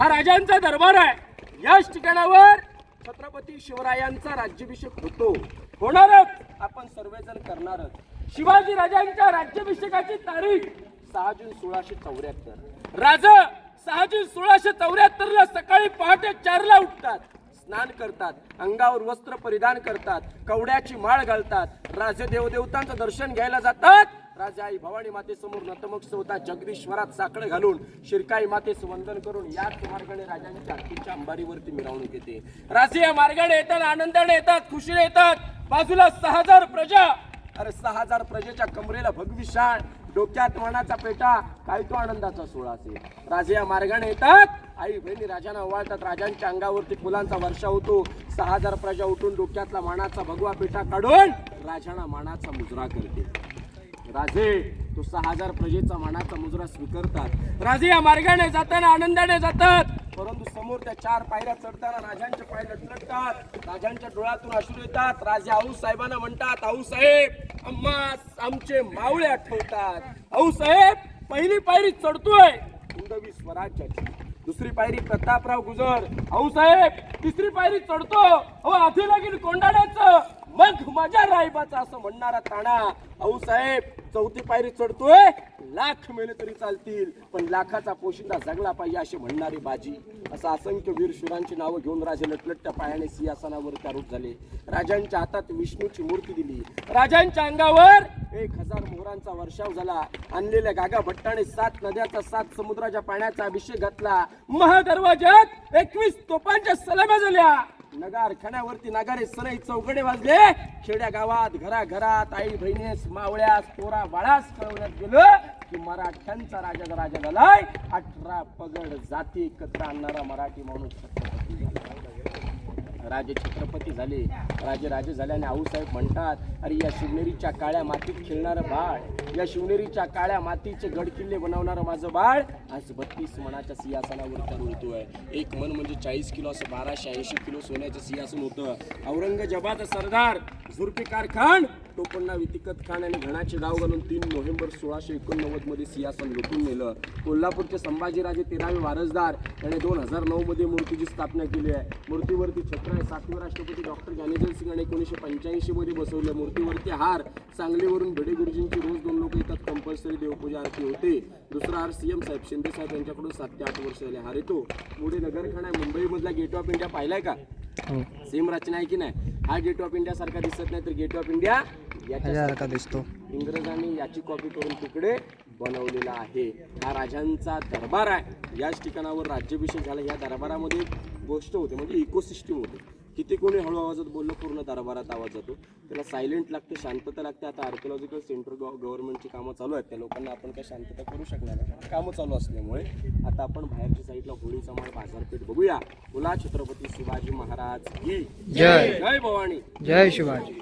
हा राजांचा दरबार आहे. याच ठिकाणावर छत्रपती शिवरायांचा राज्याभिषेक होतो. होणारच. आपण सर्वजण करणारच. शिवाजी राजांच्या राज्याभिषेकाची तारीख सहा जून सोळाशे चौऱ्याहत्तर. राजा सहा जून सोळाशे चौऱ्याहत्तर ला सकाळी पहाटे चारला उठतात. स्नान करतात. अंगावर वस्त्र परिधान करतात. कवड्याची माळ घालतात. राजे देवदेवतांचं दर्शन घ्यायला जातात. राजा आई भवानी मातेसमोर नतमस्तक होता. जगदीश्वरात साकडं घालून शिरकाई मातेस वंदन करून याच मार्गाने राजांच्या हत्तीच्या अंबारीवरती मिरवणूक येते. राजे या मार्गाने येतात आनंदाने येतात खुशीने येतात. बाजूला सहा हजार प्रजा. अरे सहा हजार प्रजेच्या कमरेला भगवी डोक्यात मनाचा पेटा काय तो आनंदाचा सोहळा असेल. राजे या मार्गाने येतात. आई बहिणी राजांना ओवाळतात. राजांच्या अंगावरती फुलांचा वर्षा होतो. सहा हजार प्रजा उठून डोक्यातला मानाचा भगवा पेटा काढून राजांना मानाचा मुजरा करते राजे तो सहा हजार प्रजेचा मानाचा मुजरा स्वीकारतात. राजे या मार्गाने जाताना आनंदाने जातात. परंतु समोर त्या चार पायऱ्या चढताना राजांचे पाय लटलटतात राजांच्या डोळ्यातून अश्रू येतात. राजे आऊ साहेबांना म्हणतात आऊ साहेब अम्मा आमचे मावळे आठवतात. आऊ साहेब पहिली पायरी चढतोय. हिंदवी स्वराज्याची. दुसरी पायरी प्रतापराव गुजर. आऊ साहेब तिसरी पायरी चढतो. अहो आधी लागेल कोंडाड्याचं मग माझ्या रायबाचा असं म्हणणारा ताणा अहो साहेब चौथी पायरी चढतोय लाख मेले तरी चालतील पण लाखाचा पोशिंदा जगला पाहिजे अशी म्हणणारी बाजी. असं असंख्य वीर शुरांची नावं घेऊन राजे लटलटच्या पायाने सिंहासनावर त्यारूप झाले. राजांच्या हातात विष्णूची मूर्ती दिली. राजांच्या अंगावर एक हजार मोहरांचा वर्षाव झाला. आणलेल्या गागा भट्टाने सात नद्याचा सात समुद्राच्या पाण्याचा अभिषेक घातला. महादरवाज्यात एकवीस तोफांच्या सलाम्या झाल्या. नगार खाण्यावरती नगारे सनई चौकडे वाजले. खेड्या गावात घराघरात आई बहिणीस मावळ्यास पोरा बाळास कळवण्यात गेलं की मराठ्यांचा राजा राजा झालाय अठरा पगड जाती एकत्र आणणारा मराठी माणूस राजे छत्रपती झाले. राजे राजे झाल्याने आऊसाहेब म्हणतात अरे या शिवनेरीच्या काळ्या मातीत खेळणारं बाळ या शिवनेरीच्या काळ्या मातीचे गडकिल्ले बनवणारं माझं बाळ आज बत्तीस मनाच्या सिंहासनावर तरळतोय एक मन म्हणजे चाळीस किलो असं बाराशे ऐंशी किलो सोन्याचं सिंहासन होतं. औरंगजेबाचा सरदार झुल्फिकार खान टोपण्णा वितिकत खान आणि घणाचे डाव घालून तीन नोव्हेंबर सोळाशे एकोणनव्वदमध्ये सिंहासन लुटून नेलं. कोल्हापूरचे संभाजीराजे तेरावे वारसदार. याने दोन हजार नऊ मध्ये मूर्तीची स्थापना केली आहे. मूर्तीवरती छत्र आहे. सातवे राष्ट्रपती डॉक्टर ज्ञानेजल सिंग आणि एकोणीसशे पंच्याऐंशी मध्ये बसवले. मूर्तीवरती हार सांगलीवरून भिडे गुरुजींची रोज दोन लोक येतात. कंपल्सरी देवपूजा आरती होते. दुसरा हार सीएम साहेब शिंदे साहेब यांच्याकडून सात ते आठ वर्ष झाले. हार येतो. पुढे नगरखाना आहे. मुंबई मधला गेट ऑफ इंडिया पाहिलाय का? सेम रचना आहे की नाही? हा गेट ऑफ इंडिया सारखा दिसत नाही तर गेट ऑफ इंडिया याच्या ह्याच्यासारखा दिसतो. इंग्रजांनी याची कॉपी करून तिकडे बनवलेला आहे. हा राजांचा दरबार आहे. याच ठिकाणावर राज्याभिषेक झाला. या दरबारामध्ये गोष्ट होते म्हणजे इकोसिस्टीम होते. किती कोणी हळू आवाजात बोललं पूर्ण दरबारात आवाज जातो त्याला सायलेंट लागते शांतता लागते. आता आर्किओलॉजिकल सेंटर गव्हर्नमेंटची कामं चालू आहेत. त्या लोकांना आपण काही शांतता करू शकणार नाही. कामं चालू असल्यामुळे आता आपण बाहेरच्या साईडला होळीचा माळ बाजारपेठ बघूया. बोला छत्रपती शिवाजी महाराज की जय. जय भवानी. जय शिवाजी.